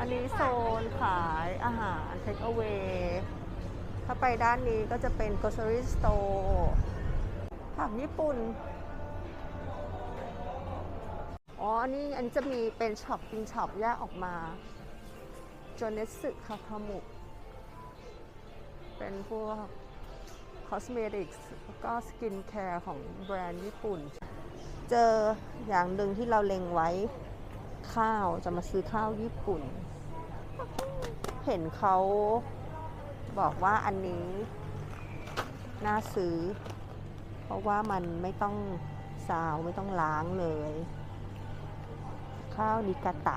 อันนี้โซนขายอาหารเทคเอา a y ถ้าไปด้านนี้ก็จะเป็น grocery store ผักญี่ปุ่น อ๋อ อันนี้อันจะมีเป็นช็อปปิ้งช็อปแยกออกมาโจเนสึคาคามุเป็นพวกคอสเมติกส์แล้วก็สกินแคร์ของแบรนด์ญี่ปุ่น เจออย่างหนึ่งที่เราเล็งไว้ ข้าวจะมาซื้อข้าวญี่ปุ่น เห็นเขาบอกว่าอันนี้น่าซื้อ เพราะว่ามันไม่ต้องซาวไม่ต้องล้างเลย ข้าวนิกาตะ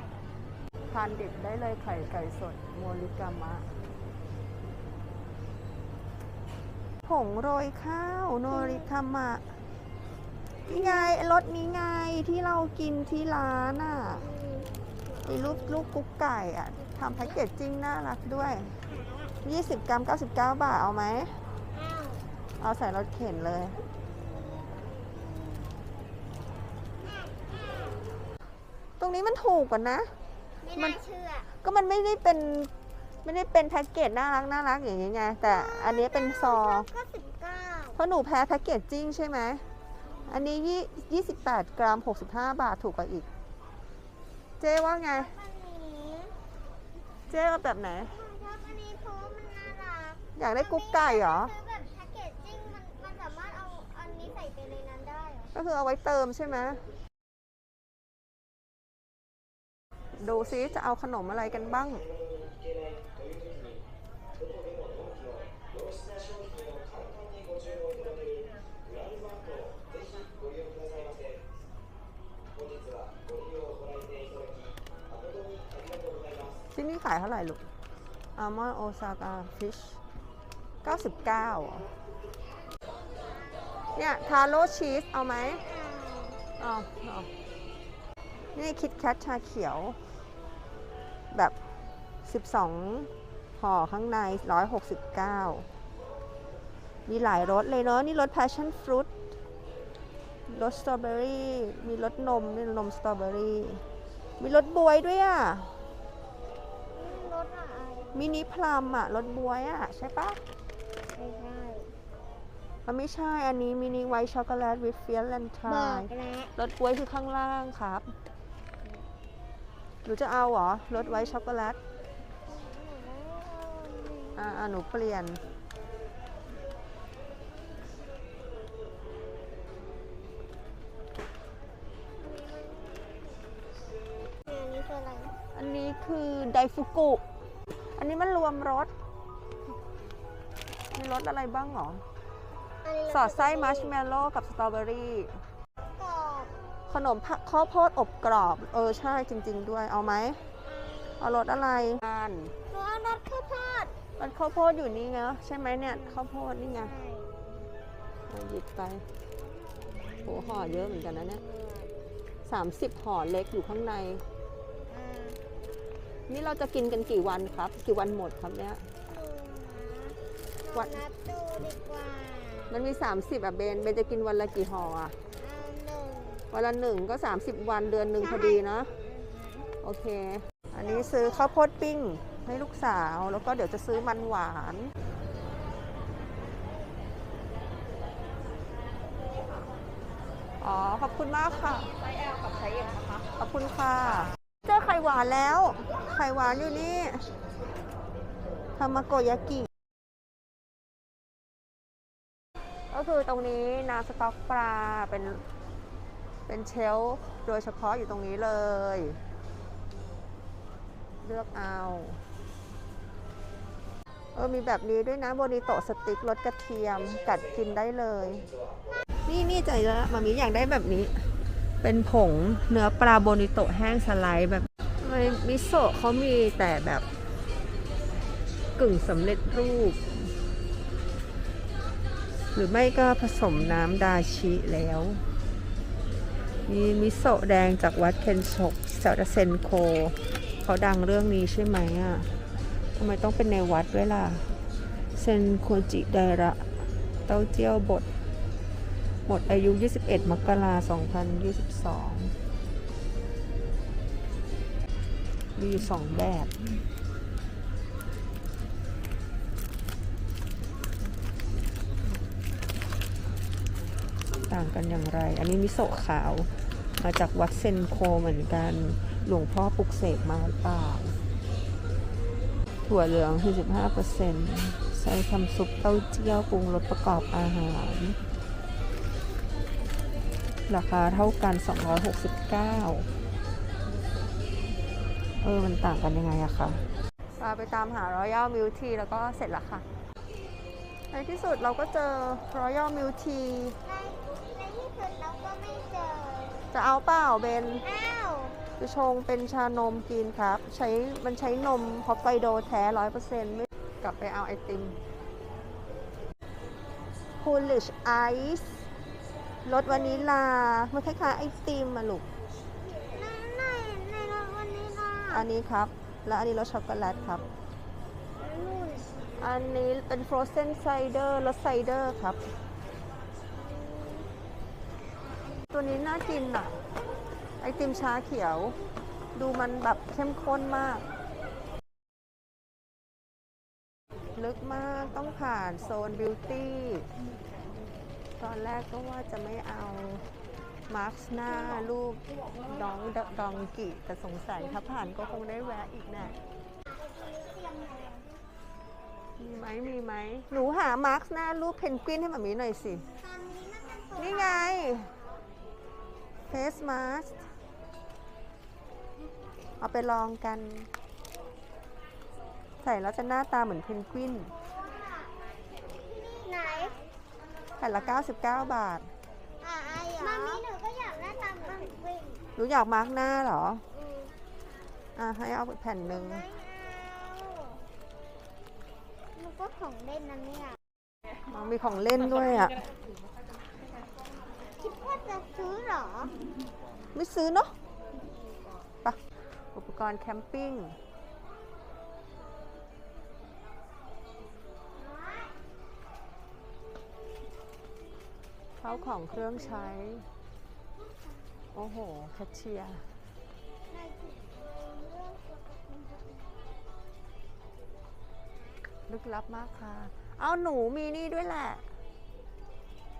ทานดิบได้เลยไข่ไก่สดโมริกามะผงโรยข้าวโนริคามะ นี่ไงรสนี้ไงที่เรากินที่ร้านอะไอ้ลูกลูกกุ๊กไก่อะทำแพ็กเกจจิ้งน่ารักด้วย 20 กรัม 99 บาท เอาไหม เอาใส่รถเข็นเลย ตรงนี้มันถูกกว่านะ ไม่น่าเชื่อ ก็มันไม่ได้เป็นไม่ได้เป็นแพ็กเกจน่ารักน่ารักอย่างเงี้ยไงแต่อันนี้เป็นซองก็สิบเก้าเพราะหนูแพ้แพ็กเกจจิ้งใช่ไหม อันนี้ยี่28กรัม65บาทถูกกว่าอีก เจ๊ว่าไงอันนี้เจ๊เอาแบบไหน ชอบอันนี้เพราะว่ามันน่ารักอยากได้กุ๊กไก่เหรอ ซื้อแบบแพ็กเกจจิ้งมันมันสามารถเอาอันนี้ใส่ไปในนั้นได้เหรอก็คือเอาไว้เติมใช่ไหม ดูซิจะเอาขนมอะไรกันบ้าง ที่นี่ขายเท่าไหร่ลูกอัลมอนด์โอซากาฟิช99เหรอเนี่ยทาโร่ชีสเอาไหมเอาเอานี่คิดแคทชาเขียว แบบ 12 ห่อข้างใน 169 มีหลายรสเลยเนาะนี่รส passion fruit ร สสตรอเบอรี่มีรสนมนี่นมสตรอเบอรี่มีรสบวยด้วยอะรสอะไรมินิพลัมอะรสบวยอะใช่ปะไม่ใช่มันไม่ใช่อันนี้มินิไวท์ช็อกโกแลตวิฟเฟียลแลนทบอรายกแล้วรสบวยคือข้างล่างครับหนูจะเอาเหรอรสไวท์ช็อกโกแลตอ่าอ่าหนูเปลี่ยน คือไดฟุกุ อันนี้มันรวมรส มีรสอะไรบ้างหรอนนี้สอดไส้มัชเมลโล่กับสตรอเบอรี่กรอบขนมผักข้าวโพดอบกรอบ เออ ใช่จริง ๆ ด้วย เอาไหม เอารสอะไรอันหนูเอารสข้าวโพดมันข้าวโพดอยู่นี่ไงใช่ไหมเนี่ยข้าวโพดนี่ไงใช่เอาหยิบไปโหห่อเยอะเหมือนกันนะเนี่ยสามสิบห่อเล็กอยู่ข้างในอ่า นี่เราจะกินกันกี่วันครับ กี่วันหมดครับเนี่ยดูนะเรานับดูดีกว่ามันมี 30อะเบน เบนจะกินวันละกี่ห่ออะ เอาหนึ่งวันละหนึ่งก็ 30 วันเดือนหนึ่งพอดีนะ โอเค อันนี้ซื้อข้าวโพดปิ้งให้ลูกสาว แล้วก็เดี๋ยวจะซื้อมันหวาน อ๋อ ขอบคุณมากค่ะ ไซส์ L กับไซส์ M นะคะ ขอบคุณค่ะ เจอไข่หวานแล้ว ไข่หวานอยู่นี่ทามาโกยากิ ก็คือตรงนี้นาสต็อกปลาเป็นเป็นเชลโดยเฉพาะอยู่ตรงนี้เลย เลือกเอาเออมีแบบนี้ด้วยนะโบนิโตสติ๊กรสกระเทียม กัดกินได้เลย นี่นี่ใจแล้วมามีอยากได้แบบนี้ เป็นผงเนื้อปลาโบนิโตะแห้งสไลด์แบบมิโซะเขามีแต่แบบกึ่งสำเร็จรูป หรือไม่ก็ผสมน้ำดาชิแล้วมีมิโซะแดงจากวัดเคนโชกเซาเซนโค เขาดังเรื่องนี้ใช่ไหมอะทำไมต้องเป็นในวัดด้วยล่ะ เซนโคจิไดระ เต้าเจี้ยวบด หมดอายุ 21 มกราคม 2022 มีอยู่สองแบบ ต่างกันอย่างไร อันนี้มิโซะขาว มาจากวัดเซนโคเหมือนกัน หลวงพ่อปลุกเสกมาหรือเปล่า ถั่วเหลือง 45%ใช้ทำซุปเต้าเจี้ยวปรุงรสประกอบอาหาร ราคาเท่ากัน 269 เออ มันต่างกันยังไงอะคะพาไปตามหารอยัลมิลทีแล้วก็เสร็จแล้วค่ะ ในที่สุดเราก็เจอรอยัลมิลทีในในที่สุดเราก็ไม่เจอ จะเอาเปล่าเบนอ้าวจะชงเป็นชานมกินครับ ใช้มันใช้นมฮอกไกโดแท้ร้อยเปอร์เซ็นต์ไม่กลับไปเอาไอติม Coolish Ice รสวานิลา มันคล้ายๆไอติมอะลูกในในในวันนี้นะอันนี้ครับ แล้วอันนี้รสช็อกโกแลตครับนู่นอันนี้เป็น frozen cider รสไซเดอร์ครับ ตัวนี้น่ากินอะ ไอติมชาเขียว ดูมันแบบเข้มข้นมาก ลึกมากต้องผ่านโซนบิวตี้ ตอนแรกก็ว่าจะไม่เอามาร์คหน้ารูปดองดองกิแต่สงสัยถ้าผ่านก็คงได้แวะอีกแน่มีไหมมีไหมหนูหามาร์คหน้ารูปเพนกวินให้มามีหน่อยสิน,นี่ไงเฟสมาสเอาไปลองกัน ใส่แล้วจะหน้าตาเหมือนเพนกวิน แผ่นละ 99 บาท อะไอ้เหรอมามีหนูก็อยากหน้าตาเหมือนเพนกวินหนูอยากมาร์กหน้าเหรอ อืมอะให้เอาแผ่นหนึ่งไม่เอามันก็ของเล่นนะเนี่ยอ๋อมีของเล่นด้วยอะ คิดว่าจะซื้อเหรอ ไม่ซื้อเนาะไปะอุปกรณ์แคมปิ้ง เข้าของเครื่องใช้ โอ้โห แคชเชียร์ลึกลับมากค่ะ เอาหนูมีนี่ด้วยแหละ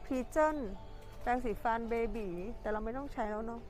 พีเจนแปรงสีฟันเบบีแต่เราไม่ต้องใช้แล้วเนาะ